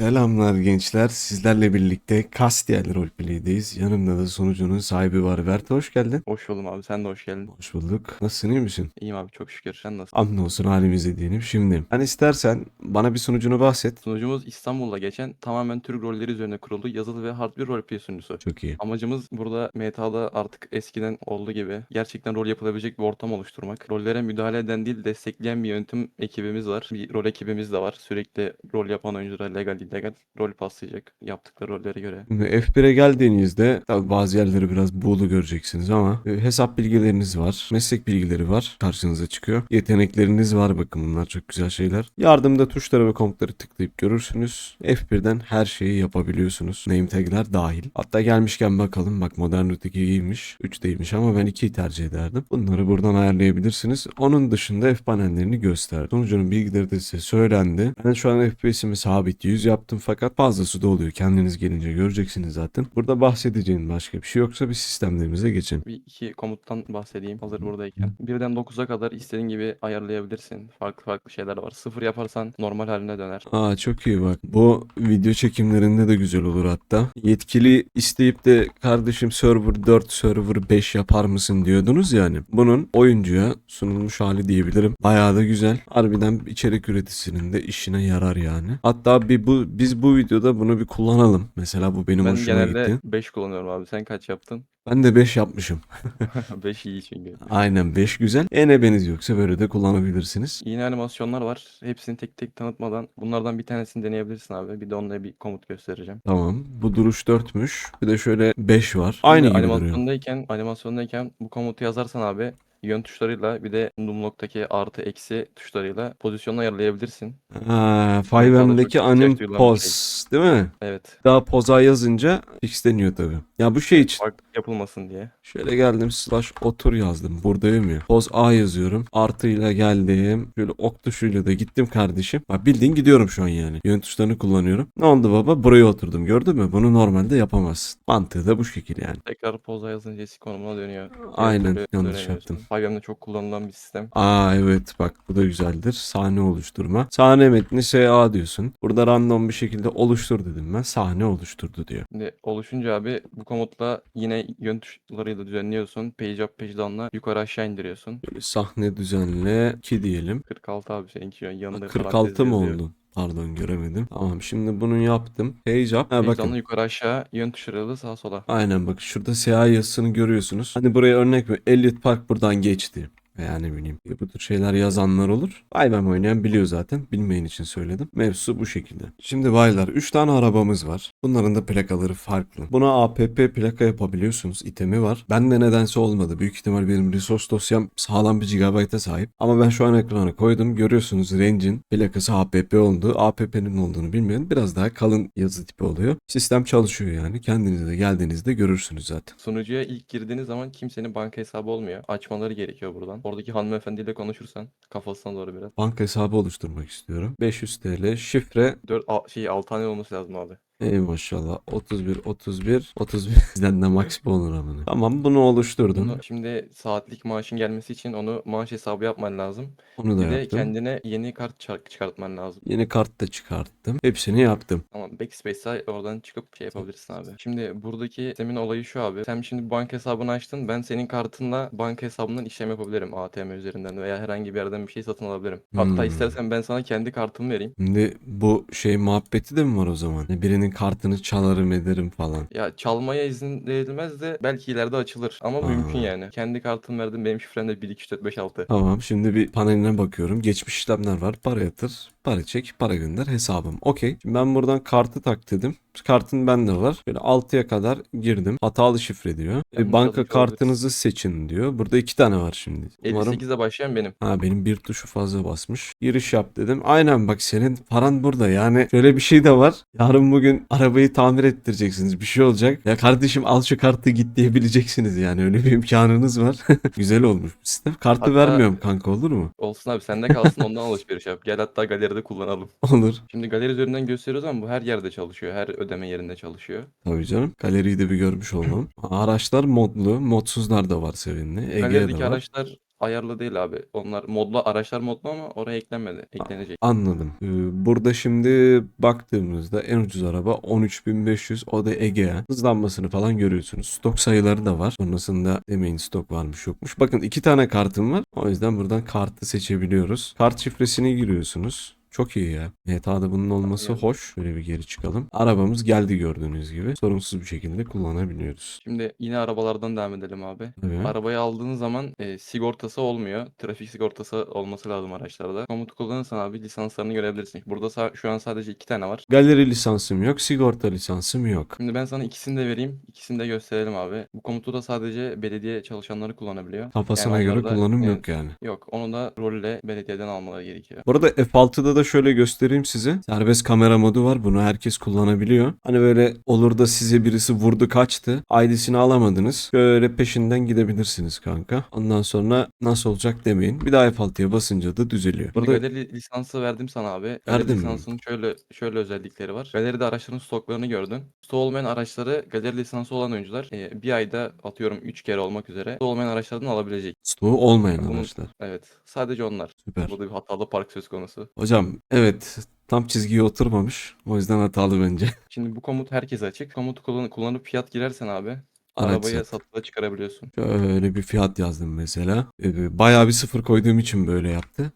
Selamlar gençler. Sizlerle birlikte Castiel Roleplay'deyiz. Yanımda da sunucunun sahibi var. Vert hoş geldin. Hoş buldum abi. Sen de hoş geldin. Hoş bulduk. Nasılsın iyi misin? İyiyim abi çok şükür. Sen nasılsın? Hamdolsun halimize diyelim. Şimdi hani istersen bana bir sunucunu bahset. Sunucumuz İstanbul'da geçen tamamen Türk rolleri üzerine kurulu yazılı ve hard bir roleplay sunucusu. Çok iyi. Amacımız burada MTA'da artık eskiden olduğu gibi gerçekten rol yapılabilecek bir ortam oluşturmak. Rollere müdahale eden değil destekleyen bir yönetim ekibimiz var. Bir rol ekibimiz de var. Sürekli rol yapan oyunculara legal illegal rol paslayacak yaptıkları rollere göre. Şimdi F1'e geldiğinizde tabi bazı yerleri biraz buğulu göreceksiniz ama e, hesap bilgileriniz var. Meslek bilgileri var. Karşınıza çıkıyor. Yetenekleriniz var bakın bunlar çok güzel şeyler. Yardımda tuşlara ve komutları tıklayıp görürsünüz. F1'den her şeyi yapabiliyorsunuz. Name tag'ler dahil. Hatta gelmişken bakalım bak Modern 2 iyiymiş. 3'teymiş ama ben 2'yi tercih ederdim. Bunları buradan ayarlayabilirsiniz. Onun dışında F panellerini göster. Sunucunun bilgileri de size söylendi. Ben şu an FPS'imi sabit 100 yaptım fakat fazlası da oluyor. Kendiniz gelince göreceksiniz zaten. Burada bahsedeceğim başka bir şey yoksa bir sistemlerimize geçelim. Bir iki komuttan bahsedeyim hazır buradayken. Birden 9'a kadar istediğin gibi ayarlayabilirsin. Farklı farklı şeyler var. Sıfır yaparsan normal haline döner. Aa çok iyi bak. Bu video çekimlerinde de güzel olur hatta. Yetkili isteyip de kardeşim server 4 server 5 yapar mısın diyordunuz yani. Bunun oyuncuya sunulmuş hali diyebilirim. Bayağı da güzel. Harbiden içerik üreticisinin de işine yarar yani. Hatta bir bu biz bu videoda bunu bir kullanalım. Mesela bu benim Ben hoşuma genelde gitti. 5 kullanıyorum abi. Sen kaç yaptın? Ben de 5 yapmışım. 5 iyi çünkü. Aynen 5 güzel. Enebeniz yoksa böyle de kullanabilirsiniz. Yeni animasyonlar var. Hepsini tek tek tanıtmadan bunlardan bir tanesini deneyebilirsin abi. Bir de onunla bir komut göstereceğim. Tamam. Bu duruş 4'müş. Bir de şöyle 5 var. Aynı Şimdi gibi duruyor. animasyondayken, animasyondayken bu komutu yazarsan abi yön tuşlarıyla bir de numlock'taki artı eksi tuşlarıyla pozisyonu ayarlayabilirsin. Ha, 5M'deki ihtiyaç anim pose değil mi? Evet. Daha poza yazınca fixleniyor tabii. Ya bu şey için Farklı yapılmasın diye. şöyle geldim slash otur yazdım. Buradayım ya. Poz A yazıyorum. Artıyla geldim. Şöyle ok tuşuyla da gittim kardeşim. Bak bildiğin gidiyorum şu an yani. Yön tuşlarını kullanıyorum. Ne oldu baba? Buraya oturdum. Gördün mü? Bunu normalde yapamazsın. Mantığı da bu şekil yani. Tekrar poza yazınca eski konumuna dönüyor. Aynen, türlü yanlış yaptım. 5M'de çok kullanılan bir sistem. Aa evet bak bu da güzeldir. Sahne oluşturma. Sahne metni SA diyorsun. Burada random bir şekilde oluştur dedim ben. Sahne oluşturdu diyor. Şimdi oluşunca abi bu komutla yine yön tuşlarıyla düzenliyorsun. Page up, page down'la yukarı aşağı indiriyorsun. Sahne düzenle 2 diyelim. 46 abi seninki yanında 46 parantez mı yazıyor. oldu? Pardon göremedim. Tamam şimdi bunu yaptım. Page up. Ha, Page bakın. down'la yukarı aşağı yön tuşlarıyla sağa sola. Aynen bak şurada SEA yazısını görüyorsunuz. Hani buraya örnek ver. Elliot Park buradan geçti. Veya ne bileyim bu tür şeyler yazanlar olur. Bayram oynayan biliyor zaten. Bilmeyen için söyledim. Mevzu bu şekilde. Şimdi baylar 3 tane arabamız var. Bunların da plakaları farklı. Buna APP plaka yapabiliyorsunuz. İtemi var. Bende nedense olmadı. Büyük ihtimal benim resource dosyam sağlam bir gigabayta sahip. Ama ben şu an ekrana koydum. Görüyorsunuz Range'in plakası APP oldu. APP'nin olduğunu bilmiyorum. Biraz daha kalın yazı tipi oluyor. Sistem çalışıyor yani. Kendinize de geldiğinizde görürsünüz zaten. Sunucuya ilk girdiğiniz zaman kimsenin banka hesabı olmuyor. Açmaları gerekiyor buradan. Oradaki hanımefendiyle konuşursan kafasına doğru biraz. Banka hesabı oluşturmak istiyorum. 500 TL şifre 4 a, şey 6 tane olması lazım abi. Ey maşallah 31 31 31 sizden de max bu olur amına. Tamam bunu oluşturdum. Bunu şimdi saatlik maaşın gelmesi için onu maaş hesabı yapman lazım. Onu da Bir de yaptım. kendine yeni kart çar- çıkartman lazım. Yeni kart da çıkarttım. Hepsini yaptım. Tamam backspace'e oradan çıkıp şey yapabilirsin abi. Şimdi buradaki sistemin olayı şu abi. Sen şimdi banka hesabını açtın. Ben senin kartınla banka hesabından işlem yapabilirim ATM üzerinden veya herhangi bir yerden bir şey satın alabilirim. Hatta Hmm. istersen ben sana kendi kartımı vereyim. Şimdi bu şey muhabbeti de mi var o zaman? Hani Birinin kartını çalarım ederim falan. Ya çalmaya izin verilmez de belki ileride açılır. Ama mümkün Aa. yani. Kendi kartımı verdim. Benim şifrem de 1 2 3 4 5 6. Tamam şimdi bir paneline bakıyorum. Geçmiş işlemler var. Para yatır, para çek, para gönder hesabım. Okey. Şimdi ben buradan kartı tak dedim. Kartın bende var. Böyle 6'ya kadar girdim. Hatalı şifre diyor. E, banka kartınızı seçin diyor. Burada iki tane var şimdi. Umarım 58'de başlayan benim. Ha benim bir tuşu fazla basmış. Giriş yap dedim. Aynen bak senin paran burada. Yani şöyle bir şey de var. Yarın bugün arabayı tamir ettireceksiniz. Bir şey olacak. Ya kardeşim al şu kartı git diyebileceksiniz yani. Öyle bir imkanınız var. Güzel olmuş bu sistem. Kartı Hatta- vermiyorum kanka olur mu? Olsun abi sende kalsın ondan alışveriş yap. Gel hatta galeride kullanalım. Olur. Şimdi galeri üzerinden gösteriyoruz ama bu her yerde çalışıyor. Her ödeme yerinde çalışıyor. Tabii canım. Galeriyi de bir görmüş oldum. Araçlar modlu. Modsuzlar da var sevinli. Ege'de Galerideki var. araçlar ayarlı değil abi. Onlar modlu araçlar modlu ama oraya eklenmedi. Eklenecek. Anladım. Ee, Burada şimdi baktığımızda en ucuz araba 13.500 o da Egea. Hızlanmasını falan görüyorsunuz. Stok sayıları da var. Sonrasında demeyin stok varmış yokmuş. Bakın iki tane kartım var. O yüzden buradan kartı seçebiliyoruz. Kart şifresini giriyorsunuz. Çok iyi ya. GTA'da bunun olması Evet. hoş. Şöyle bir geri çıkalım. Arabamız geldi gördüğünüz gibi. Sorunsuz bir şekilde kullanabiliyoruz. Şimdi yine arabalardan devam edelim abi. Evet. Arabayı aldığın zaman e, sigortası olmuyor. Trafik sigortası olması lazım araçlarda. Komut kullanırsan abi lisanslarını görebilirsin. Burada şu an sadece iki tane var. Galeri lisansım yok. Sigorta lisansım yok. Şimdi ben sana ikisini de vereyim. İkisini de gösterelim abi. Bu komutu da sadece belediye çalışanları kullanabiliyor. Kafasına Yani göre da- kullanım yok yani. Yok onu da rolle belediyeden almaları gerekiyor. Bu arada F6'da da şöyle göstereyim size. Serbest kamera modu var. Bunu herkes kullanabiliyor. Hani böyle olur da size birisi vurdu kaçtı. ID'sini alamadınız. Şöyle peşinden gidebilirsiniz kanka. Ondan sonra nasıl olacak demeyin. Bir daha F6'ya basınca da düzeliyor. Burada galeri lisansı verdim sana abi. Verdin Galeri mi? lisansının şöyle şöyle özellikleri var. Galeride araçların stoklarını gördün. Stok olmayan araçları galeri lisansı olan oyuncular e, bir ayda atıyorum 3 kere olmak üzere stok olmayan araçlardan alabilecek. stoğu olmayan Bunun- araçlar. Evet. Sadece onlar. Süper. Burada bir hatalı park söz konusu. Hocam evet tam çizgiye oturmamış. O yüzden hatalı bence. Şimdi bu komut herkese açık. Komutu kullan kullanıp fiyat girersen abi Araç arabayı sat. çıkarabiliyorsun. Şöyle bir fiyat yazdım mesela. Ee, Bayağı bir sıfır koyduğum için böyle yaptı.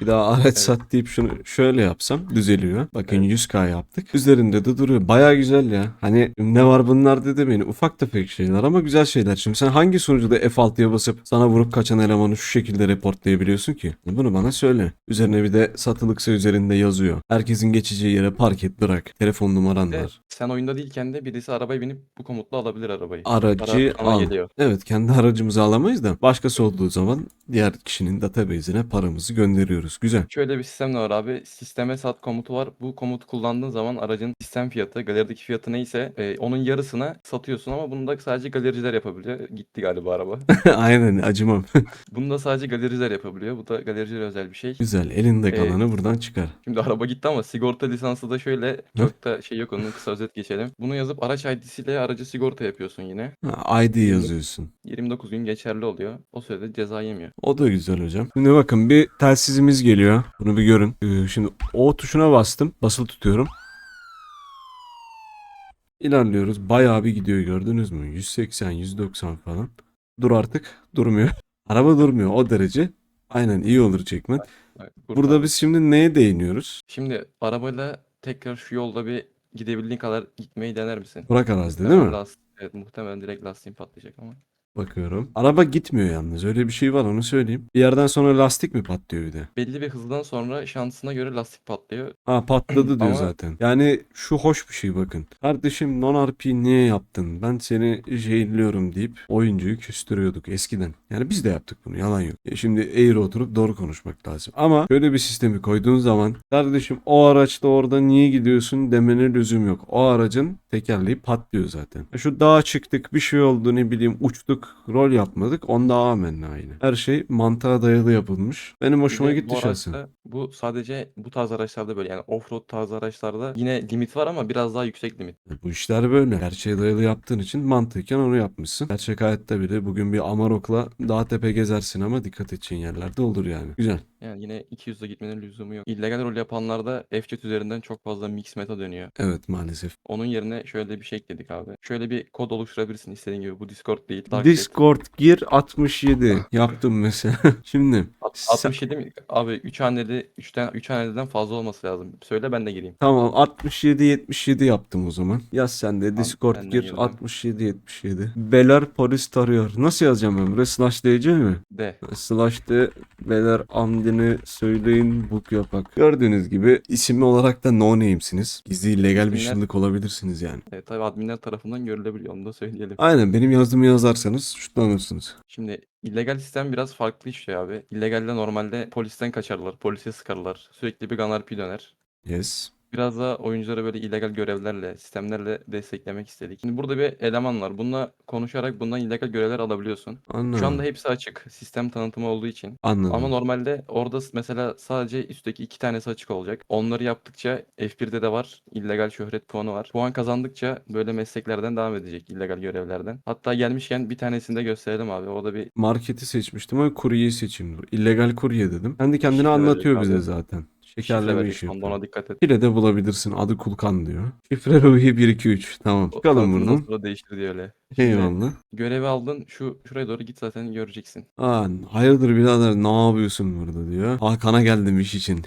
Bir daha araç Evet. sat deyip şunu şöyle yapsam düzeliyor. Bakın Evet. 100k yaptık. Üzerinde de duruyor. Bayağı güzel ya. Hani ne var bunlarda demeyin. Ufak tefek şeyler ama güzel şeyler. Şimdi sen hangi sunucuda F6'ya basıp sana vurup kaçan elemanı şu şekilde reportlayabiliyorsun ki? Bunu bana söyle. Üzerine bir de satılıksa üzerinde yazıyor. Herkesin geçeceği yere park et bırak. Telefon numaran Ve var. sen oyunda değilken de birisi arabaya binip bu komutla alabilir arabayı. Aracı Para al. geliyor. Evet kendi aracımızı alamayız da başkası olduğu zaman diğer kişinin database'ine paramızı gönderiyoruz. Güzel. Şöyle bir sistem de var abi. Sisteme sat komutu var. Bu komutu kullandığın zaman aracın sistem fiyatı, galerideki fiyatı neyse e, onun yarısına satıyorsun ama bunu da sadece galericiler yapabiliyor. Gitti galiba araba. Aynen acımam. Bunu da sadece galericiler yapabiliyor. Bu da galericilere özel bir şey. Güzel. Elinde Ee, kalanı buradan çıkar. Şimdi araba gitti ama sigorta lisansı da şöyle çok da şey yok onun kısa özet geçelim. Bunu yazıp araç ID'siyle aracı sigorta yapıyorsun yine. Ha, ID yazıyorsun. 29 gün geçerli oluyor. O sürede ceza yemiyor. O da güzel hocam. Şimdi bakın bir telsizimiz geliyor. Bunu bir görün. Ee, Şimdi O tuşuna bastım. Basılı tutuyorum. İlerliyoruz. Bayağı bir gidiyor gördünüz mü? 180, 190 falan. Dur artık. Durmuyor. Araba durmuyor o derece. Aynen iyi olur Jackman. Bak, Burada biz şimdi neye değiniyoruz? Şimdi arabayla tekrar şu yolda bir gidebildiğin kadar gitmeyi dener misin? Burak Araz'da değil mi? Last- evet muhtemelen direkt lastiğin patlayacak ama. Bakıyorum. Araba gitmiyor yalnız. Öyle bir şey var onu söyleyeyim. Bir yerden sonra lastik mi patlıyor bir de? Belli bir hızdan sonra şansına göre lastik patlıyor. Ha patladı diyor Ama- zaten. Yani şu hoş bir şey bakın. Kardeşim non-RP niye yaptın? Ben seni jailliyorum deyip oyuncuyu küstürüyorduk eskiden. Yani biz de yaptık bunu yalan yok. E şimdi eğri oturup doğru konuşmak lazım. Ama şöyle bir sistemi koyduğun zaman kardeşim o araçta orada niye gidiyorsun demene lüzum yok. O aracın tekerleği patlıyor zaten. E Şu dağa çıktık bir şey oldu ne bileyim uçtuk rol yapmadık onda amenna aynı. Her şey mantığa dayalı yapılmış. Benim hoşuma gitti bu şahsen. araçta- Bu sadece bu tarz araçlarda böyle yani offroad tarzı araçlarda yine limit var ama biraz daha yüksek limit. E, Bu işler böyle. Gerçeğe dayalı yaptığın için mantıken onu yapmışsın. Gerçek hayatta bile bugün bir Amarok'la dağ tepe gezersin ama dikkat edeceğin yerlerde olur yani. Güzel. Yani yine 200'de gitmenin lüzumu yok. İllegal rol yapanlarda FChat üzerinden çok fazla mix meta dönüyor. Evet maalesef. Onun yerine şöyle bir şey ekledik abi. Şöyle bir kod oluşturabilirsin istediğin gibi. Bu Discord değil. Dark chat. Discord gir 67 yaptım mesela. Şimdi At- sen- 67 mi? Abi 3 haneli 3'ten 3 haneliden fazla olması lazım. Söyle ben de gireyim. tamam 67 77 yaptım o zaman. Yaz sen de Discord gir girdim. 67 77. Beler polis tarıyor. Nasıl yazacağım ben buraya? Slash DC mi? De. Slash de Beler amdini söyleyin book yapak. Gördüğünüz gibi isim olarak da no name'siniz. Gizli illegal bir İsimler- şıllık olabilirsiniz yani. Evet, tabii adminler tarafından görülebiliyor onu da söyleyelim. Aynen benim yazdığımı yazarsanız şutlanırsınız. Şimdi illegal sistem biraz farklı işliyor abi. İllegalde normalde polisten kaçarlar, polise sıkarlar. Sürekli bir gun RP döner. Yes. Biraz da oyuncuları böyle illegal görevlerle, sistemlerle desteklemek istedik. Şimdi burada bir eleman var. Bununla konuşarak bundan illegal görevler alabiliyorsun. Şu anda hepsi açık. Sistem tanıtımı olduğu için. Anladım. Ama normalde orada s- mesela sadece üstteki iki tanesi açık olacak. Onları yaptıkça F1'de de var. illegal şöhret puanı var. Puan kazandıkça böyle mesleklerden devam edecek. illegal görevlerden. Hatta gelmişken bir tanesini de gösterelim abi. O da bir Marketi seçmiştim ama kuryeyi seçeyim. İllegal kurye dedim. Kendi kendine anlatıyor verecek bize abi. zaten. Şifre verecek. işi Onda yapıyor. Ona dikkat et. Şifre de bulabilirsin. Adı Kulkan diyor. Şifre Ruhi 123. Tamam. Çıkalım Satından buradan. sonra değiştir diyor öyle. Eyvallah. görevi aldın. Şu şuraya doğru git zaten göreceksin. Aa, hayırdır birader ne yapıyorsun burada diyor. Hakan'a geldim iş için.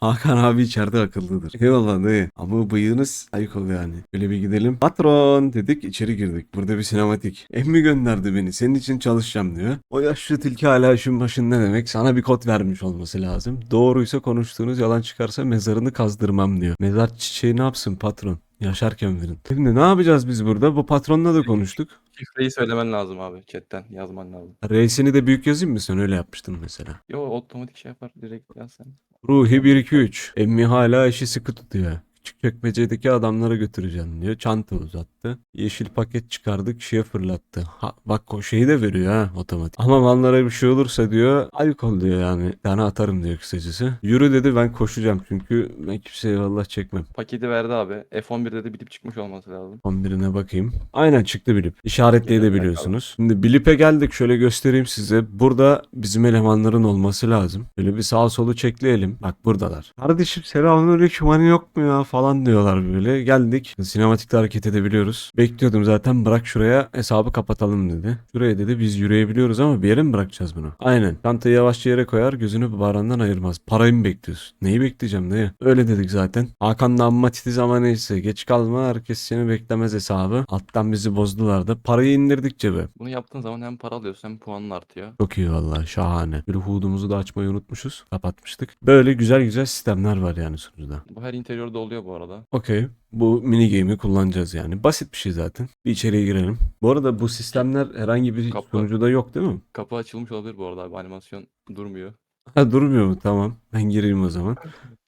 Hakan abi içeride akıllıdır. Eyvallah dayı. Ama bıyığınız ayık yani. Böyle bir gidelim. Patron dedik içeri girdik. Burada bir sinematik. Emmi gönderdi beni. Senin için çalışacağım diyor. O yaşlı tilki hala işin başında demek. Sana bir kod vermiş olması lazım. Doğruysa konuştuğunuz yalan çıkarsa mezarını kazdırmam diyor. Mezar çiçeği ne yapsın patron? Yaşarken verin. Şimdi ne yapacağız biz burada? Bu patronla da konuştuk. Şifreyi söylemen lazım abi. Chatten yazman lazım. Reisini de büyük yazayım mı sen öyle yapmıştın mesela. Yo otomatik şey yapar. Direkt yaz sen. Ruhi 1-2-3. Emmi hala işi sıkı tutuyor. Küçük çekmecedeki adamlara götüreceğim diyor. Çanta uzattı. Yeşil paket çıkardı kişiye fırlattı. Ha, bak o şeyi de veriyor ha otomatik. Ama mallara bir şey olursa diyor ayık ol diyor yani. Tane atarım diyor kısacası. Yürü dedi ben koşacağım çünkü ben kimseye vallah çekmem. Paketi verdi abi. F11'de de bilip çıkmış olması lazım. 11'ine bakayım. Aynen çıktı bilip. İşaretleyebiliyorsunuz. Şimdi bilip'e geldik. Şöyle göstereyim size. Burada bizim elemanların olması lazım. Böyle bir sağ solu çekleyelim. Bak buradalar. Kardeşim selamünaleyküm hani yok mu ya falan diyorlar böyle. Geldik. Sinematikte hareket edebiliyoruz. Bekliyordum zaten bırak şuraya hesabı kapatalım dedi. Şuraya dedi biz yürüyebiliyoruz ama bir yere mi bırakacağız bunu? Aynen. Çantayı yavaşça yere koyar gözünü barandan ayırmaz. Parayı mı bekliyorsun? Neyi bekleyeceğim dayı? Öyle dedik zaten. Hakan da amma titiz ama neyse. Geç kalma herkes seni beklemez hesabı. Alttan bizi bozdular da. Parayı indirdik cebe. Bunu yaptığın zaman hem para alıyorsun hem puanın artıyor. Çok iyi vallahi şahane. Bir hudumuzu da açmayı unutmuşuz. Kapatmıştık. Böyle güzel güzel sistemler var yani sunucuda. Bu her interiörde oluyor bu arada. Okey. Bu mini game'i kullanacağız yani. Basit bir şey zaten. Bir içeriye girelim. Bu arada bu sistemler herhangi bir Kapı. sunucuda yok değil mi? Kapı açılmış olabilir bu arada abi. Animasyon durmuyor. Ha durmuyor mu? Tamam. Ben gireyim o zaman.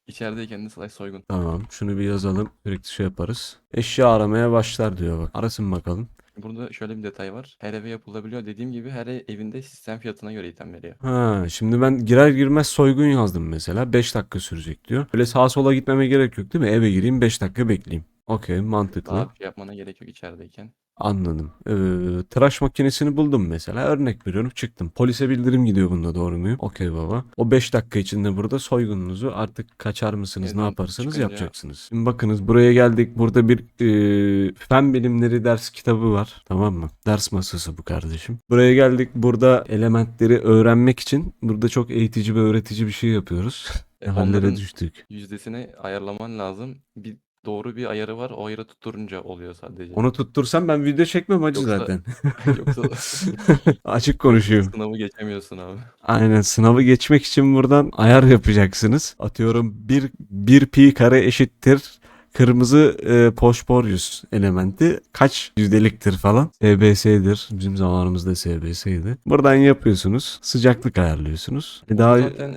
İçerideyken de slash soygun. Tamam. Şunu bir yazalım. Sürekli şey yaparız. Eşya aramaya başlar diyor bak. Arasın bakalım. Burada şöyle bir detay var. Her eve yapılabiliyor. Dediğim gibi her evinde sistem fiyatına göre item veriyor. Ha, şimdi ben girer girmez soygun yazdım mesela. 5 dakika sürecek diyor. Böyle sağa sola gitmeme gerek yok değil mi? Eve gireyim 5 dakika bekleyeyim. Okey mantıklı. Daha bir şey yapmana gerek yok içerideyken. Anladım. Ee, tıraş makinesini buldum mesela. Örnek veriyorum çıktım. Polise bildirim gidiyor bunda doğru muyum? Okey baba. O 5 dakika içinde burada soygununuzu artık kaçar mısınız ne Evden yaparsanız çıkınca- yapacaksınız. Şimdi bakınız buraya geldik. Burada bir e, fen bilimleri ders kitabı var. Tamam mı? Ders masası bu kardeşim. Buraya geldik. Burada elementleri öğrenmek için burada çok eğitici ve öğretici bir şey yapıyoruz. E, Ne hallere onların düştük. yüzdesini ayarlaman lazım. Bir doğru bir ayarı var. O ayarı tutturunca oluyor sadece. Onu tuttursam ben video çekmem acı Yoksa- zaten. Yoksa Açık konuşuyorum. sınavı geçemiyorsun abi. Aynen sınavı geçmek için buradan ayar yapacaksınız. Atıyorum 1 1 pi kare eşittir kırmızı e, Poşboryus elementi kaç yüzdeliktir falan. SBS'dir. Bizim zamanımızda SBS'ydi. Buradan yapıyorsunuz. Sıcaklık ayarlıyorsunuz. E daha Zaten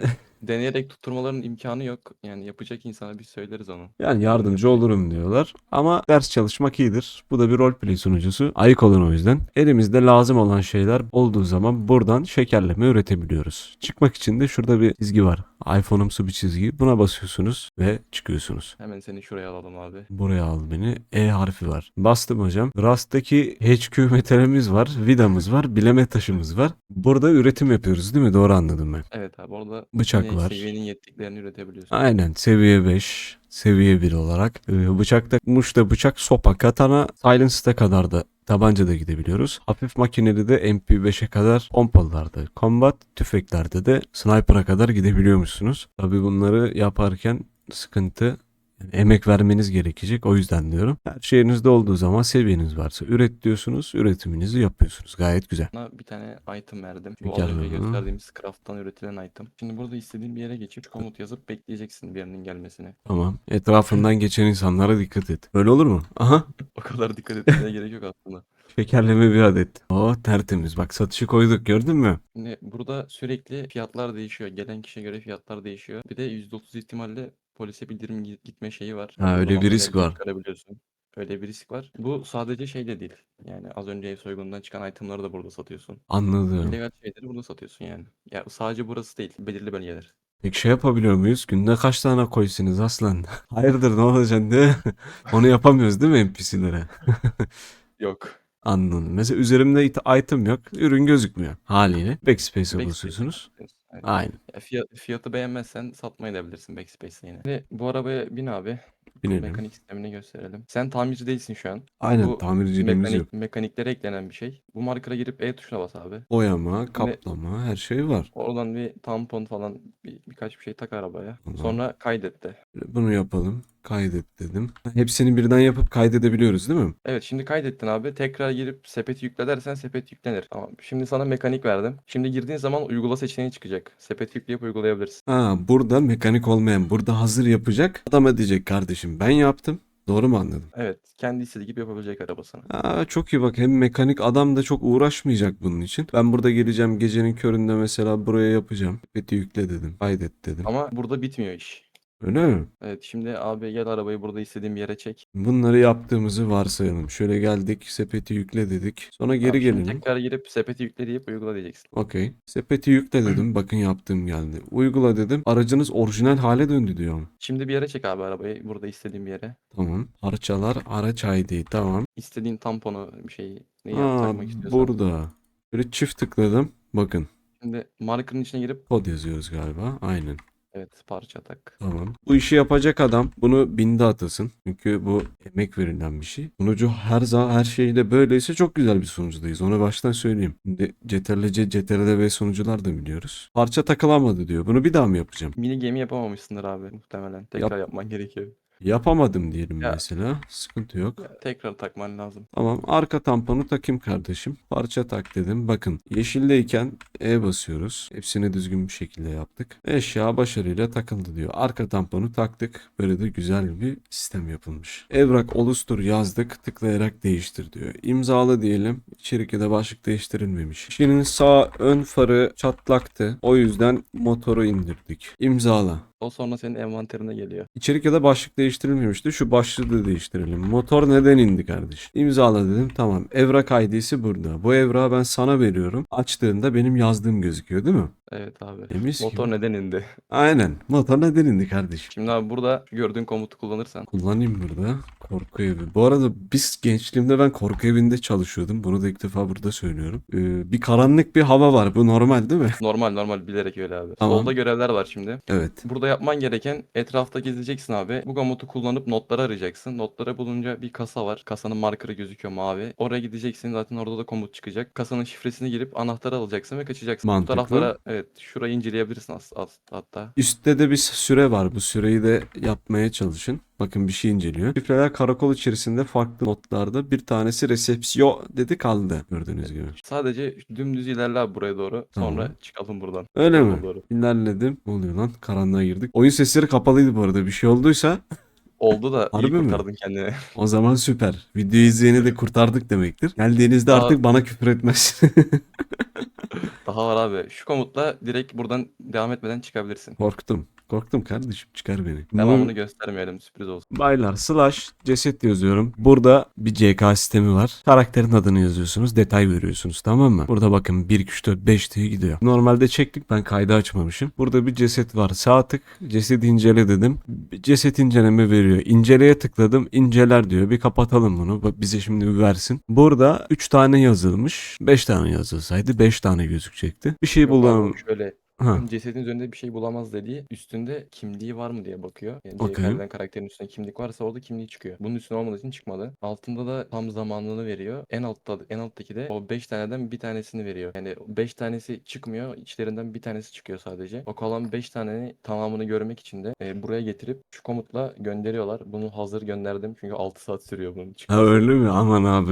deneyerek tutturmaların imkanı yok. Yani yapacak insana biz söyleriz onu. yani yardımcı olurum diyorlar. Ama ders çalışmak iyidir. Bu da bir roleplay sunucusu. Ayık olun o yüzden. Elimizde lazım olan şeyler olduğu zaman buradan şekerleme üretebiliyoruz. Çıkmak için de şurada bir çizgi var. iPhone'umsu bir çizgi. Buna basıyorsunuz ve çıkıyorsunuz. Hemen seni şuraya alalım abi. Buraya al beni. E harfi var. Bastım hocam. Rast'taki HQ metalimiz var. Vidamız var. Bileme taşımız var. Burada üretim yapıyoruz değil mi? Doğru anladım ben. Evet abi orada Bıçak yine var. seviyenin yettiklerini üretebiliyorsun. Aynen seviye 5, seviye 1 olarak. Ee, bıçakta muşta bıçak, sopa, katana, silence'da kadar da tabanca da gidebiliyoruz. Hafif makinede de MP5'e kadar pompalılarda, combat tüfeklerde de sniper'a kadar gidebiliyormuşsunuz. Tabi bunları yaparken sıkıntı yani emek vermeniz gerekecek. O yüzden diyorum. Her şeyinizde olduğu zaman seviyeniz varsa üret diyorsunuz. Üretiminizi yapıyorsunuz. Gayet güzel. Sana bir tane item verdim. Bu az önce mi? gösterdiğimiz craft'tan üretilen item. Şimdi burada istediğin bir yere geçip komut yazıp bekleyeceksin birinin gelmesini. Tamam. Etrafından geçen insanlara dikkat et. Öyle olur mu? Aha. O kadar dikkat etmeye gerek yok aslında. Şekerleme bir adet. O tertemiz. Bak satışı koyduk gördün mü? Şimdi burada sürekli fiyatlar değişiyor. Gelen kişiye göre fiyatlar değişiyor. Bir de %30 ihtimalle polise bildirim gi- gitme şeyi var. Ha, öyle bir risk var. çıkarabiliyorsun. Öyle bir risk var. Bu sadece şey de değil. Yani az önce ev soygunundan çıkan itemları da burada satıyorsun. Anladım. İllegal şeyleri burada satıyorsun yani. Ya sadece burası değil, belirli bölgeler. Peki şey yapabiliyor muyuz? Günde kaç tane koysunuz aslan? Hayırdır ne olacak diye. Onu yapamıyoruz değil mi NPC'lere? Yok. Anladım. Mesela üzerimde it- item yok. Ürün gözükmüyor haliyle. Backspace'e Backspace'e basıyorsunuz. basıyorsun, evet. Aynen. Ya fiyat, fiyatı beğenmezsen satmayı da bilirsin Backspace'le yine. Bu arabaya bin abi. Binelim. Mekanik sistemini gösterelim. Sen tamirci değilsin şu an. Aynen Bu tamirciliğimiz yok. Mekanik, mekaniklere eklenen bir şey. Bu markara girip E tuşuna bas abi. Boyama, kaplama her şey var. Oradan bir tampon falan bir, birkaç bir şey tak arabaya. Tamam. Sonra kaydet de. Bunu yapalım. Kaydet dedim. Hepsini birden yapıp kaydedebiliyoruz değil mi? Evet şimdi kaydettin abi. Tekrar girip sepeti yükle dersen sepet yüklenir. Tamam. Şimdi sana mekanik verdim. Şimdi girdiğin zaman uygula seçeneği çıkacak. Sepeti yükleyip uygulayabilirsin. Ha burada mekanik olmayan, burada hazır yapacak. Adama diyecek kardeşim ben yaptım. Doğru mu anladım? Evet. Kendi istediği gibi yapabilecek arabasını. Aa, çok iyi bak hem mekanik adam da çok uğraşmayacak bunun için. Ben burada geleceğim gecenin köründe mesela buraya yapacağım. Peti yükle dedim. Kaydet dedim. Ama burada bitmiyor iş. Öyle mi? Evet şimdi abi gel arabayı burada istediğim bir yere çek. Bunları yaptığımızı varsayalım. Şöyle geldik sepeti yükle dedik. Sonra geri Abi şimdi gelelim. Tekrar girip sepeti yükle deyip uygula diyeceksin. Okey. Sepeti yükle dedim. Bakın yaptığım geldi. Uygula dedim. Aracınız orijinal hale döndü diyor. Şimdi bir yere çek abi arabayı. Burada istediğim bir yere. Tamam. Parçalar araç ID. Tamam. İstediğin tamponu bir şeyi neyi Aa, takmak istiyorsan. burada. Böyle çift tıkladım. Bakın. Şimdi markerın içine girip Kod yazıyoruz galiba. Aynen. Evet parça tak. Tamam. Bu işi yapacak adam bunu binde atasın. Çünkü bu emek verilen bir şey. Sunucu her zaman her şeyde böyleyse çok güzel bir sunucudayız. Onu baştan söyleyeyim. Şimdi CTRL-C, CTRL-V sunucular da biliyoruz. Parça takılamadı diyor. Bunu bir daha mı yapacağım? Mini gemi yapamamışsındır abi muhtemelen. Tekrar yapman gerekiyor. Yapamadım diyelim Ya. mesela. Sıkıntı yok. Ya, tekrar takman lazım. Tamam arka tamponu takayım kardeşim. Parça tak dedim. Bakın yeşildeyken E basıyoruz. Hepsini düzgün bir şekilde yaptık. Eşya başarıyla takıldı diyor. Arka tamponu taktık. Böyle de güzel bir sistem yapılmış. Evrak oluştur yazdık. Tıklayarak değiştir diyor. İmzalı diyelim. İçerikte de başlık değiştirilmemiş. Kişinin sağ ön farı çatlaktı. O yüzden motoru indirdik. İmzala. O sonra senin envanterine geliyor. İçerik ya da başlık değiştirilmemişti. Şu başlığı da değiştirelim. Motor neden indi kardeş? İmzala dedim. Tamam. Evrak ID'si burada. Bu evrağı ben sana veriyorum. Açtığında benim yazdığım gözüküyor değil mi? Evet abi. Temiz Motor gibi. neden indi? Aynen. Motor neden indi kardeşim? Şimdi abi burada gördüğün komutu kullanırsan Kullanayım burada. Korku evi. Bu arada biz gençliğimde ben korku evinde çalışıyordum. Bunu da ilk defa burada söylüyorum. Ee, bir karanlık bir hava var. Bu normal değil mi? normal normal bilerek öyle abi. Tamam. Solda görevler var şimdi. Evet. Burada yapman gereken etrafta gezeceksin abi. Bu komutu kullanıp notları arayacaksın. Notları bulunca bir kasa var. Kasanın markerı gözüküyor mavi. Oraya gideceksin. Zaten orada da komut çıkacak. Kasanın şifresini girip anahtarı alacaksın ve kaçacaksın. Mantıklı. Bu taraflara evet şurayı inceleyebilirsin as- as- hatta. Üstte de bir süre var. Bu süreyi de yapmaya çalışın. Bakın bir şey inceliyor. Şifreler karakol içerisinde farklı notlarda. Bir tanesi resepsiyon dedi kaldı. Gördüğünüz gibi. Sadece dümdüz ilerle abi buraya doğru. Sonra Tamam. çıkalım buradan. Öyle mi? Doğru. İlerledim. Ne oluyor lan? Karanlığa girdik. Oyun sesleri kapalıydı bu arada. Bir şey olduysa Oldu da iyi Harbi mi? kurtardın kendini. o zaman süper. Videoyu izleyeni de kurtardık demektir. Geldiğinizde Aa. artık bana küfür etmez. Daha var abi. Şu komutla direkt buradan devam etmeden çıkabilirsin. Korktum. Korktum kardeşim. Çıkar beni. Devamını göstermeyelim sürpriz olsun. Baylar slash ceset yazıyorum. Burada bir CK sistemi var. Karakterin adını yazıyorsunuz. Detay veriyorsunuz tamam mı? Burada bakın 1, 2, 3, 4, 5 diye gidiyor. Normalde çektik ben kaydı açmamışım. Burada bir ceset var. Sağ tık cesedi incele dedim. Ceset inceleme veriyor. İnceleye tıkladım. İnceler diyor. Bir kapatalım bunu. Bak bize şimdi bir versin. Burada 3 tane yazılmış. 5 tane yazılsaydı 5 tane gözükecekti. Bir şey bulalım. Şöyle Ha. cesedin üzerinde bir şey bulamaz dediği üstünde kimliği var mı diye bakıyor. Yani Okey. Karakterin üstünde kimlik varsa orada kimliği çıkıyor. Bunun üstüne olmadığı için çıkmadı. Altında da tam zamanını veriyor. En altta en alttaki de o 5 taneden bir tanesini veriyor. Yani 5 tanesi çıkmıyor. içlerinden bir tanesi çıkıyor sadece. O kalan 5 tanenin tamamını görmek için de e, buraya getirip şu komutla gönderiyorlar. Bunu hazır gönderdim çünkü 6 saat sürüyor bunun Ha çıkması. öyle mi? Aman abi.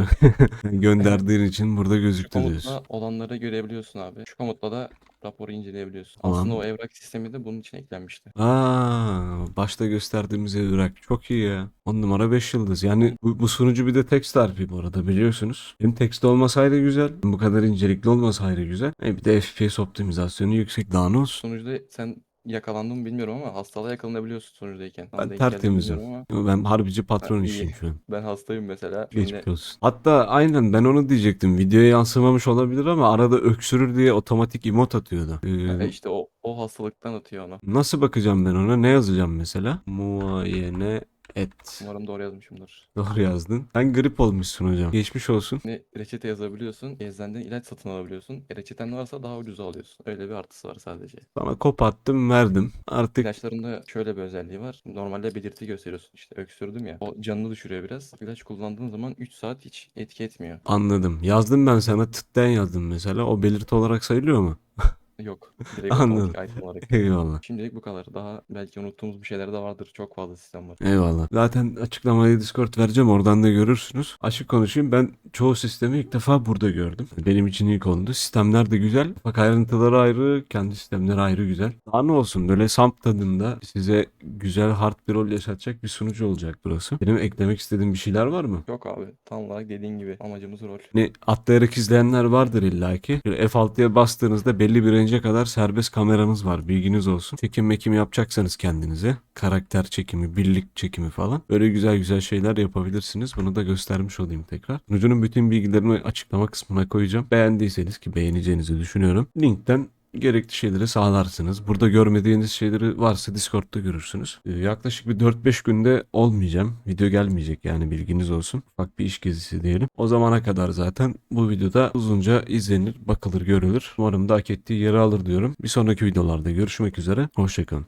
Gönderdiğin için burada Şu gözüktü diyorsun. komutla olanları görebiliyorsun abi. Şu komutla da raporu inceleyebiliyorsun. Tamam. Aslında o evrak sistemi de bunun için eklenmişti. Aa, başta gösterdiğimiz evrak çok iyi ya. 10 numara 5 yıldız. Yani bu, bu sunucu bir de text harfi bu arada biliyorsunuz. Hem text olmasaydı güzel. Bu kadar incelikli olmasaydı güzel. E bir de FPS optimizasyonu yüksek daha ne olsun. Sonuçta sen yakalandım mı bilmiyorum ama hastalığa yakalanabiliyorsun sonuçtayken. Sana Ben denk geldi mi tertemizim. bilmiyorum ama Ben harbici patron Ha, iyi. işiyim şu an. ben hastayım mesela. Şimdi Geçmiş olsun. Hatta aynen ben onu diyecektim. Videoya yansımamış olabilir ama arada öksürür diye otomatik emot atıyordu. Ee, e, işte o, o hastalıktan atıyor onu. nasıl bakacağım ben ona? Ne yazacağım mesela? Muayene et. Umarım doğru yazmışımdır. Doğru yazdın. Sen grip olmuşsun hocam. Geçmiş olsun. Ne reçete yazabiliyorsun, eczaneden ilaç satın alabiliyorsun. E, reçeten varsa daha ucuza alıyorsun. Öyle bir artısı var sadece. Sana kopattım verdim. Artık İlaçların da şöyle bir özelliği var. Normalde belirti gösteriyorsun. İşte öksürdüm ya. O canını düşürüyor biraz. İlaç kullandığın zaman 3 saat hiç etki etmiyor. anladım. Yazdım ben sana tıtten yazdım mesela. O belirti olarak sayılıyor mu? Yok. Direkt Anladım. otomatik item olarak. Eyvallah. Şimdilik bu kadar. Daha belki unuttuğumuz bir şeyler de vardır. Çok fazla sistem var. Eyvallah. Zaten açıklamayı Discord vereceğim oradan da görürsünüz. Açık konuşayım ben çoğu sistemi ilk defa burada gördüm. Benim için ilk oldu. Sistemler de güzel. Bak ayrıntıları ayrı, kendi sistemleri ayrı güzel. Daha ne olsun böyle Samp tadında size güzel hard bir rol yaşatacak bir sunucu olacak burası. Benim eklemek istediğim bir şeyler var mı? Yok abi. Tam olarak dediğin gibi. Amacımız rol. Hani atlayarak izleyenler vardır illaki. Böyle F6'ya bastığınızda belli bir range'e kadar serbest kameranız var. Bilginiz olsun. Çekim mekim yapacaksanız kendinize. Karakter çekimi, birlik çekimi falan. Böyle güzel güzel şeyler yapabilirsiniz. Bunu da göstermiş olayım tekrar. Sunucunun bütün bilgilerini açıklama kısmına koyacağım. Beğendiyseniz ki beğeneceğinizi düşünüyorum. Linkten gerekli şeyleri sağlarsınız. Burada görmediğiniz şeyleri varsa Discord'da görürsünüz. Ee, yaklaşık bir 4-5 günde olmayacağım. Video gelmeyecek yani bilginiz olsun. Ufak bir iş gezisi diyelim. O zamana kadar zaten bu videoda uzunca izlenir, bakılır, görülür. Umarım da hak ettiği yeri alır diyorum. Bir sonraki videolarda görüşmek üzere. Hoşçakalın.